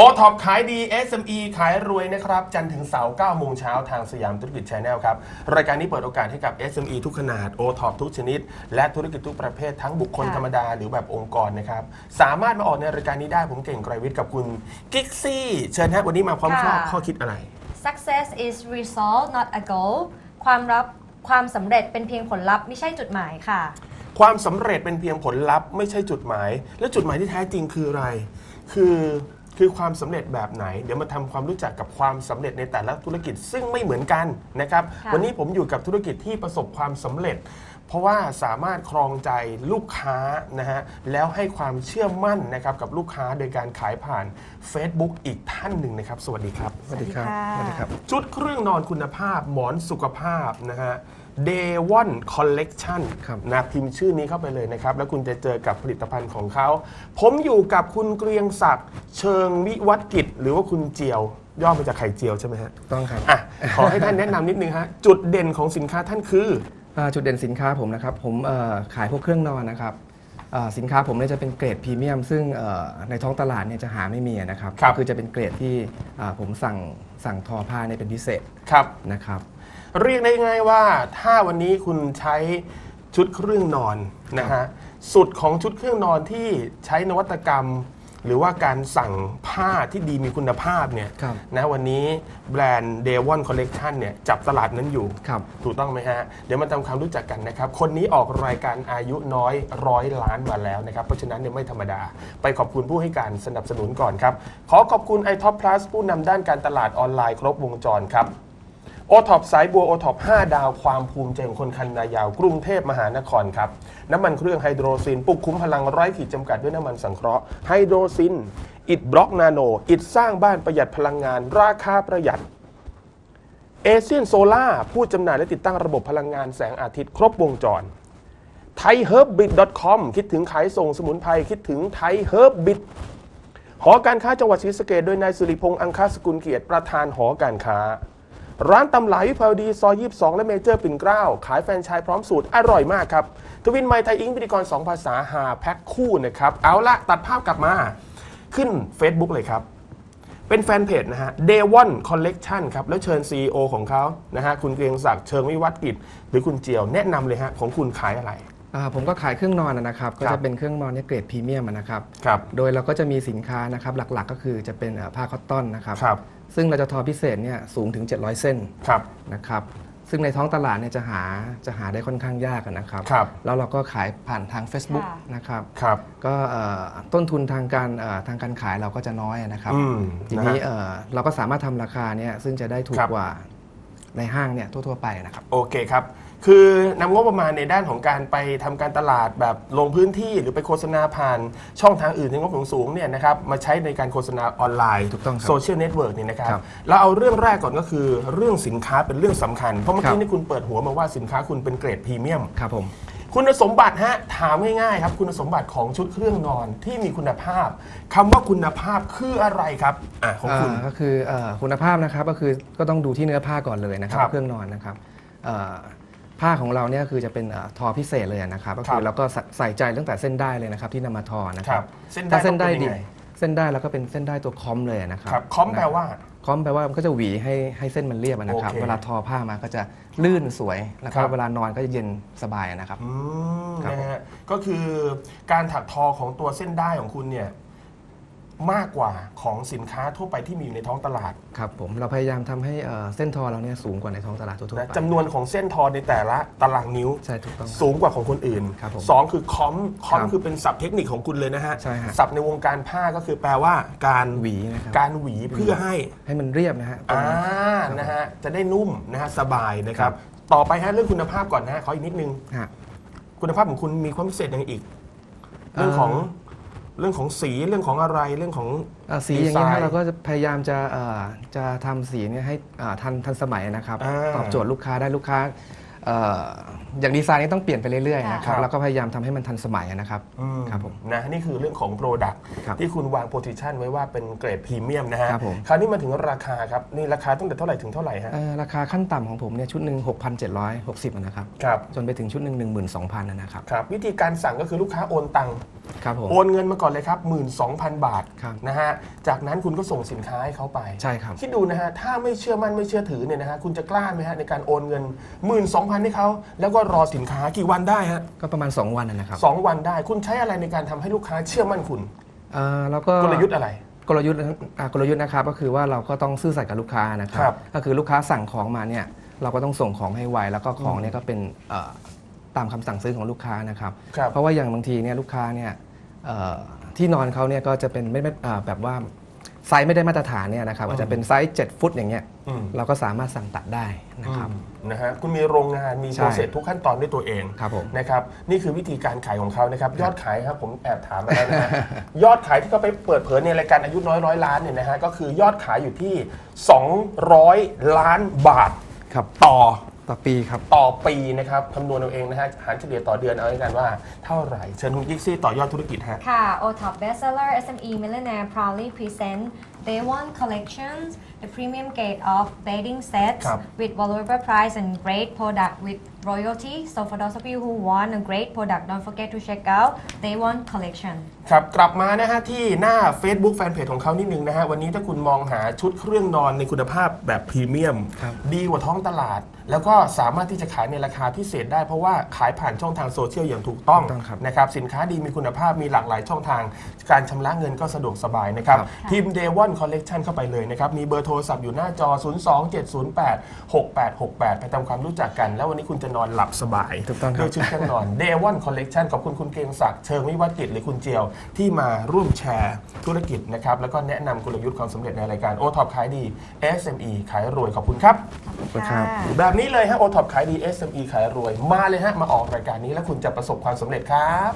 ท็อปขายดี SME ขายรวยนะครับ จันทร์ถึงเสาร์9โมงเช้าทางสยามธุรกิจชแนลครับ รายการนี้เปิดโอกาสให้กับ SME ทุกขนาด o t o p ทุกชนิด และธุรกิจทุกประเภททั้งบุคคลค่ะธรรมดาหรือแบบองค์กรนะครับ สามารถมาออกในรายการนี้ได้ผมเก่งไกรวิทย์กับคุณกิ๊กซี่เชิญฮะวันนี้มาพร้อมข้อค่ะข้อคิดอะไร Success is result not a goal ความรับความสำเร็จเป็นเพียงผลลัพธ์ไม่ใช่จุดหมายค่ะ ความสำเร็จเป็นเพียงผลลัพธ์ไม่ใช่จุดหมาย และจุดหมายที่แท้จริงคืออะไร คือ คือความสำเร็จแบบไหน เดี๋ยวมาทำความรู้จักกับความสำเร็จในแต่ละธุรกิจซึ่งไม่เหมือนกันนะครับค่ะวันนี้ผมอยู่กับธุรกิจที่ประสบความสำเร็จ เพราะว่าสามารถครองใจลูกค้านะฮะแล้วให้ความเชื่อมั่นนะครับกับลูกค้าโดยการขายผ่าน Facebook อีกท่านหนึ่งนะครับ สวัสดีครับ สวัสดีครับสวัสดีครับ ชุดเครื่องนอนคุณภาพหมอนสุขภาพนะฮะ Day One Collection ครับนะพิมพ์ชื่อนี้เข้าไปเลยนะครับ แล้วคุณจะเจอกับผลิตภัณฑ์ของเขา ผมอยู่กับคุณเกรียงศักดิ์เชิงวิวัฒกิจ หรือว่าคุณเจียว ย่อมาจากไข่เจียวใช่ไหมฮะต้องครับอะขอให้ท่านแนะนำนิดนึงฮะ จุดเด่นของสินค้าท่านคือ อ่าจุดเด่นสินค้าผมนะครับ ผมเอ่อขายพวกเครื่องนอนนะครับอ่า สินค้าผมเนี่ยจะเป็นเกรดพรีเมียม ซึ่งเอ่อในท้องตลาดเนี่ยจะหาไม่มีนะครับครับ คือจะเป็นเกรดที่อ่าผมสั่งสั่งทอผ้าเนี่ยเป็นพิเศษครับ นะครับ เรียกได้ง่ายว่าถ้าวันนี้คุณใช้ชุดเครื่องนอนนะฮะสุดของชุดเครื่องนอนที่ใช้นวัตกรรม หรือว่าการสั่งผ้าที่ดีมีคุณภาพเนี่ยครับนะวันนี้แบรนด์ Day One Collection เนี่ยจับตลาดนั้นอยู่ ครับ ถูกต้องไหมฮะ เดี๋ยวมาทำความรู้จักกันนะครับ คนนี้ออกรายการอายุน้อยร้อยล้านมาแล้วนะครับ เพราะฉะนั้นเนี่ยไม่ธรรมดา ไปขอบคุณผู้ให้การสนับสนุนก่อนครับ ขอขอบคุณ i t o p Plus ผู้นำด้านการตลาดออนไลน์ครบวงจรครับ โอท็อปสายบัวโอท็อป5ดาวความภูมิใจของคนคันนายาว กรุงเทพมหานครครับ น้ำมันเครื่องไฮโดรซินปลุกคุ้มพลังไร้ขีดจำกัดด้วยน้ำมันสังเคราะห์ไฮโดรซิน อิดบล็อกนาโน อิดสร้างบ้านประหยัดพลังงาน ราคาประหยัดเอเชียนโซล่าผู้จำหน่ายและติดตั้งระบบพลังงานแสงอาทิตย์ครบวงจรไทยเฮิร์บบิท .com คิดถึงขายส่งสมุนไพรคิดถึงไทยเฮิร์บบิทหอการค้าจังหวัดศรีสะเกดโดยนายสุริพงษ์อังคาสกุลเกียรติประธานหอการค้า ร้านตำหลายวิภาวดี ซอย 22 และเมเจอร์ปิ่นเกล้า ขายแฟรนไชส์พร้อมสูตร อร่อยมากครับ ทวินไมไทยอิงพิธีกร 2 ภาษาหาแพ็คคู่นะครับ เอาละตัดภาพกลับมา ขึ้น Facebook เลยครับ เป็นแฟนเพจนะฮะ Day One Collection ครับ แล้วเชิญ CEO ของเขานะฮะ คุณเกรียงศักดิ์เชิงวิวัฒกิจ หรือคุณเจียวแนะนำเลยฮะของคุณขายอะไร อ่าผมก็ขายเครื่องนอนนะครับ ก็ครัจะบเป็นเครื่องนอนเนี่ยเกรดพรีเมียมนะครับ ครับ โดยเราก็จะมีสินค้านะครับหลักๆ ก็คือจะเป็นเอ่อผ้าคอตตอนนะครับ ครับ ซึ่งเราจะทอพิเศษเนี่ยสูงถึง 700 เส้นครับ นะครับ ซึ่งในท้องตลาดเนี่ยจะหาจะหาได้ค่อนข้างยากอะนะครับ ครับ แล้วเราก็ขายผ่านทาง Facebook ค่ะ นะครับ ครับ ก็เอ่อต้นทุนทางการเอ่อทางการขายเราก็จะน้อยนะครับ อืมทีนะนี้ฮะเอ่อเราก็สามารถทำราคาเนี่ยซึ่งจะได้ถูคกรับ กว่า ในห้างเนี่ยทั่วๆไปนะครับ โอเคครับ คือนำงบประมาณในด้านของการไปทำการตลาดแบบลงพื้นที่หรือไปโฆษณาผ่านช่องทางอื่นที่งบสูงๆเนี่ยนะครับมาใช้ในการโฆษณาออนไลน์ถูกต้องครับโซเชียลเน็ตเวิร์กเนี่ยนะครับครับเราเอาเรื่องแรกก่อนก็คือเรื่องสินค้าเป็นเรื่องสำคัญ เพราะเมื่อครักี้บนี่คุณเปิดหัวมาว่าสินค้าคุณเป็นเกรดพรีเมียม ครับผม คุณสมบัติฮะถามง่ายๆครับ คุณสมบัติของชุดเครื่องนอนที่มีคุณภาพคำว่าคุณภาพคืออะไรครับอะของคุณ อ่าก็คือเอ่อคุณภาพนะครับก็คือก็ต้องดูที่เนื้อผ้าก่อนเลยนะครับครับเครื่องนอนนะครับเอ่อผ้าของเราเนี่ยคือจะเป็นเอ่อทอพิเศษเลยนะครับก็ครัคืบอเราก็ใส่ใส่ใจตั้งแต่เส้นได้เลยนะครับที่นำมาทอนะคครัรับบเส้นได้ถ้าเส้นได้ต้องเป็นดียังไง เส้นได้แล้วก็เป็นเส้นได้ตัวคอมเลยนะครับครับคอมแปลว่า คอมแปลว่ามันก็จะหวีให้ให้เส้นมันเรียบอะนะครับ โอเคเวลาทอผ้ามาก็จะลื่นสวยแล้วครัก็บ เวลานอนก็จะเย็นสบายนะครับ อืมครับ นะฮะก็คือการถักทอของตัวเส้นได้ของคุณเนี่ย มากกว่าของสินค้าทั่วไปที่มีอยู่ในท้องตลาด ครับผมเราพยายามทำให้เอ่อเส้นทอเราเนี่ยสูงกว่าในท้องตลาดทั่วๆนะไปจำนวนของเส้นทอในแต่ละตารางนิ้ว ใช่ถูกต้องครับสูงกว่าของคนอื่นครับผมสองคือคอมคอมครับคือเป็นศัพท์เทคนิคของคุณเลยนะฮะใช่ฮะศัพท์ในวงการผ้าก็คือแปลว่าการหวีนะครับ การหวีเพื่อให้ ให้มันเรียบนะฮะตรงอ่าครับนะฮะ จะได้นุ่มนะฮะ สบายนะคครัรับบต่อไปฮะเรื่องคุณภาพก่อนนะฮะ ขออีกนิดนึง ฮะ คุณภาพของคุณมีความพิเศษอย่างอีก เรื่องของเรื่องของสีเรื่องของอะไรเรื่องของ เอ่อสีอย่างนี้ดีไซฮะน์เราก็จะพยายามจะเอ่อจะทำสีเนี่ยให้อ่าทันทันสมัยนะครับอ่าตอบโจทย์ลูกค้าได้ลูกค้าเอ่ออย่างดีไซน์นี้ต้องเปลี่ยนไปเรื่อยๆนะคครัรับ บแล้วก็พยายามทำให้มันทันสมัยนะครับอืมครับผม นะนี่คือเรื่องของ Product ครับที่คุณวาง position ไว้ว่าเป็นเกรดพรีเมียมนะฮะครับผมคราวนี้มาถึงราคาครับนี่ราคาตั้งแต่เท่าไหร่ถึงเท่าไหร่ฮะเอ่อราคาขั้นต่ำของผมเนี่ยชุดหนึ่ง6,760นะครับครับจนไปถึงชุดหนึ่ง12,000นะครับ ครับ วิธีการสั่งก็คือลูกค้าโอนตังค์ ครับผมโอนเงินมาก่อนเลยครับ 12,000 บาทครับนะฮะจากนั้นคุณก็ส่งสินค้าให้เขาไปใช่ครับ คิดดูนะฮะถ้าไม่เชื่อมั่นไม่เชื่อถือเนี่ยนะฮะคุณจะกล้าไหมฮะในการโอนเงิน 1 2 0 0 0 ให้เขาแล้วก็รอสินค้ากี่วันได้ฮะก็ประมาณ 2 วันนะครับสองวันได้คุณใช้อะไรในการทำให้ลูกค้าเชื่อมั่นคุณเอ่อแล้วก็กลยุทธ์อะไร กลยุทธ์อ่ากลยุทธ์นะครับก็คือว่าเราก็ต้องซื่อสัตย์กับลูกค้านะครัครับ ก็คือลูกค้าสั่งของมาเนี่ยเราก็ต้องส่งของให้ไวแล้วก็ของเนี่ยก็เป็นเอ่อ ตามคำสั่งซื้อของลูกค้านะครับครับเพราะว่าอย่างบางทีเนี่ยลูกค้าเนี่ยเอ่อที่นอนเขาเนี่ยก็จะเป็นไม่ไม่อ่าแบบว่าไซส์ไม่ได้มาตรฐานเนี่ยนะครับอาจจะเป็นไซส์ 7 ฟุตอย่างเงี้ยอืมเราก็สามารถสั่งตัดได้นะครับอืมนะฮะคุณมีโรงงานมีใช่โปรเซสทุกขั้นตอนด้วยตัวเองครับผมนะครับนี่คือวิธีการขายของเขานะครับ ยอดขายครับผมแอบถามไปแล้วนะฮะยอดขายที่เขาไปเปิดเผยในรายการอายุน้อยร้อยล้านเนี่ยนะฮะก็คือยอดขายอยู่ที่ 200 ล้านบาทครับต่อ ต่อปีครับ ต่อปีนะครับคำนวณเอาเองนะฮะหารเฉลี่ยต่อเดือนเอาด้วยกันว่าเท่าไหร่ เชิญคุณกิ๊กซี่ต่อยอดธุรกิจฮะ ค่ะ OTOP Bestseller SME Millionaire proudly present Day One Collections the premium grade of bedding sets ครับ with valuable price and great product with royalty so for those of you who want a great product don't forget to check out Day One Collection ครับกลับมานะฮะที่หน้า Facebook Fanpage ของเขานิดนึงนะฮะวันนี้ถ้าคุณมองหาชุดเครื่องนอนในคุณภาพแบบพรีเมียม ครับ ดีกว่าท้องตลาด แล้วก็สามารถที่จะขายในราคาพิเศษได้เพราะว่าขายผ่านช่องทางโซเชียลอย่างถูกต้องถูกต้องครับนะครับสินค้าดีมีคุณภาพมีหลากหลายช่องทาง การชำระเงินก็สะดวกสบายนะครับ ครับพิมพ์ Day One Collection เข้าไปเลยนะครับ มีเบอร์โทรศัพท์อยู่หน้าจอ 027086868 ไปทำความรู้จักกัน แล้ววันนี้คุณจะนอนหลับสบายถูกต้องครับด้วยชุดเครื่องนอน Day One Collection ขอบคุณคุณเกรียงศักดิ์เชิงวิวัฒน์กิจหรือคุณเจียว ที่มาร่วมแชร์ธุรกิจนะครับแล้วก็แนะนำกลยุทธ์ความสำเร็จในรายการ o t o p ขายดี SME ขายรวยขอบคุณครับขอบคุณครับ แบบนี้เลยฮะ o t o p ขายดี SME ขายรวย มาเลยฮะมาออกรายการนี้แล้วคุณจะประสบความสำเร็จครับ